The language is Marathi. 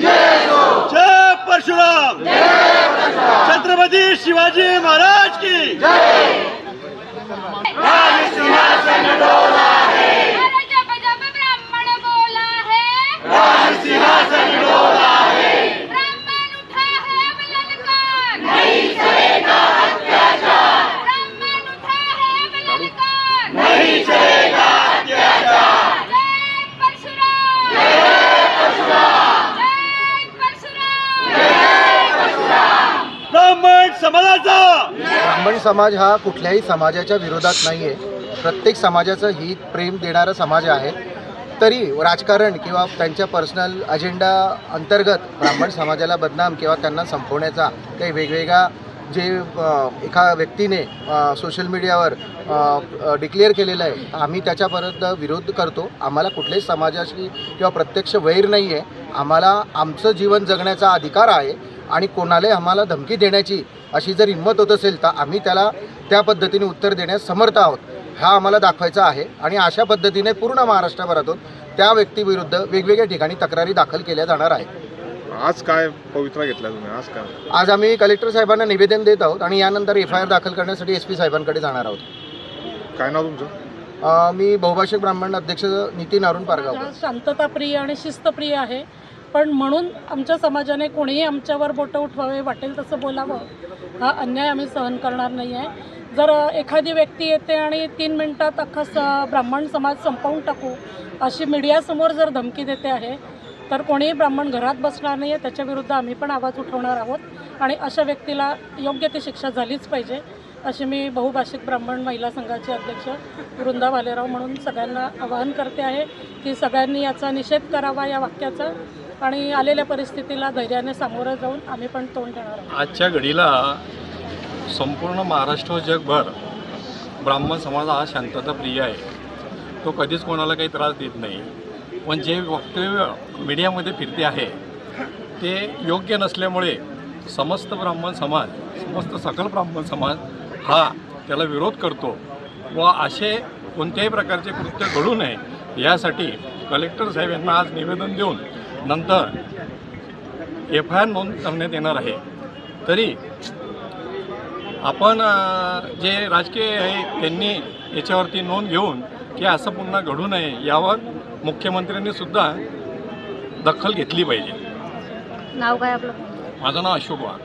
जय परशुराम. छत्रपती शिवाजी महाराज की अरे जब जब ब्राह्मण बोला है ब्राह्मण उठा है अब ललकार नहीं चलेगा अत्याचार ब्राह्मण उठा है अब ललकार नहीं चलेगा अत्याचार जय परशुराम जय परशुराम जय परशुराम ब्राह्मण समाजाचा ब्राह्मण समाज हा कुठल्याही समाजाच्या विरोधात नाही आहे प्रत्येक समाजाचं हित प्रेम देणारा समाज आहे. तरी राजकारण किंवा त्यांच्या पर्सनल अजेंडा अंतर्गत ब्राह्मण समाजाला बदनाम किंवा त्यांना संपवण्याचा काही वेगवेगळा जे एका व्यक्तीने सोशल मीडियावर डिक्लेअर केलेलं आहे आम्ही त्याच्यापर्यंत विरोध करतो. आम्हाला कुठल्याही समाजाशी किंवा प्रत्यक्ष वैर नाही आहे आम्हाला आमचं जीवन जगण्याचा अधिकार आहे. आणि कोणालाही आम्हाला धमकी देण्याची अशी जर हिंमत होत असेल तर आम्ही त्याला त्या पद्धतीने उत्तर देण्यास समर्थ आहोत. हा आम्हाला दाखवायचा आहे आणि अशा पद्धतीने पूर्ण महाराष्ट्रभरातून त्या व्यक्तीविरुद्ध वेगवेगळ्या ठिकाणी तक्रारी दाखल केल्या जाणार आहे आज काय पवित्रा घेतला तुम्ही? आज काय? आज आम्ही कलेक्टर साहेबांना निवेदन देत आहोत आणि यानंतर एफ आय आर दाखल करण्यासाठी एस पी साहेबांकडे जाणार आहोत. काय नाव तुमचं? अ, मी बहुभाषिक ब्राह्मण अध्यक्ष नितीन अरुण पारगावकर. हा शांतताप्रिय आणि शिस्तप्रिय आहे. पण म्हणून आमच्या समाजाने कोणीही आमच्यावर बोटं उठवावे वाटेल तसं बोलावं हा अन्याय आम्ही सहन करणार नाही आहे जर एखादी व्यक्ती येते आणि तीन मिनटात अख्खा स ब्राह्मण समाज संपवून टाकू अशी मीडियासमोर जर धमकी देते आहे तर कोणीही ब्राह्मण घरात बसणार नाही आहे त्याच्याविरुद्ध आम्ही पण आवाज उठवणार आहोत आणि अशा व्यक्तीला योग्य ती शिक्षा झालीच पाहिजे अशी मी बहुभाषिक ब्राह्मण महिला संघाचे अध्यक्ष वृंदा भालेराव म्हणून सगळ्यांना आवाहन करते आहे की सगळ्यांनी याचा निषेध करावा या वाक्याचा. आणि आलेल्या परिस्थितीला धैर्याने सामोरं जाऊन आम्ही पण तोंड देणार आहोत. आजच्या घडीला संपूर्ण महाराष्ट्र जगभर ब्राह्मण समाज हा शांतता प्रिय आहे. तो कधीच कोणाला काही त्रास देत नाही. पण जे वक्तव्य मीडियामध्ये फिरते आहे ते योग्य नसल्यामुळे समस्त ब्राह्मण समाज समस्त सकल ब्राह्मण समाज हा त्याला विरोध करतो व असे कोणत्याही प्रकारचे कृत्य घडू नये यासाठी कलेक्टर साहेब यांना आज निवेदन देऊन नंतर एफ आय आर नोंद करण्यात येणार आहे. तरी आपण जे राजकीय आहे त्यांनी याच्यावरती नोंद घेऊन की असं पुन्हा घडू नये यावर मुख्यमंत्र्यांनी सुद्धा दखल घेतली पाहिजे. नाव काय आपलं? माझं नाव अशोक वाघ.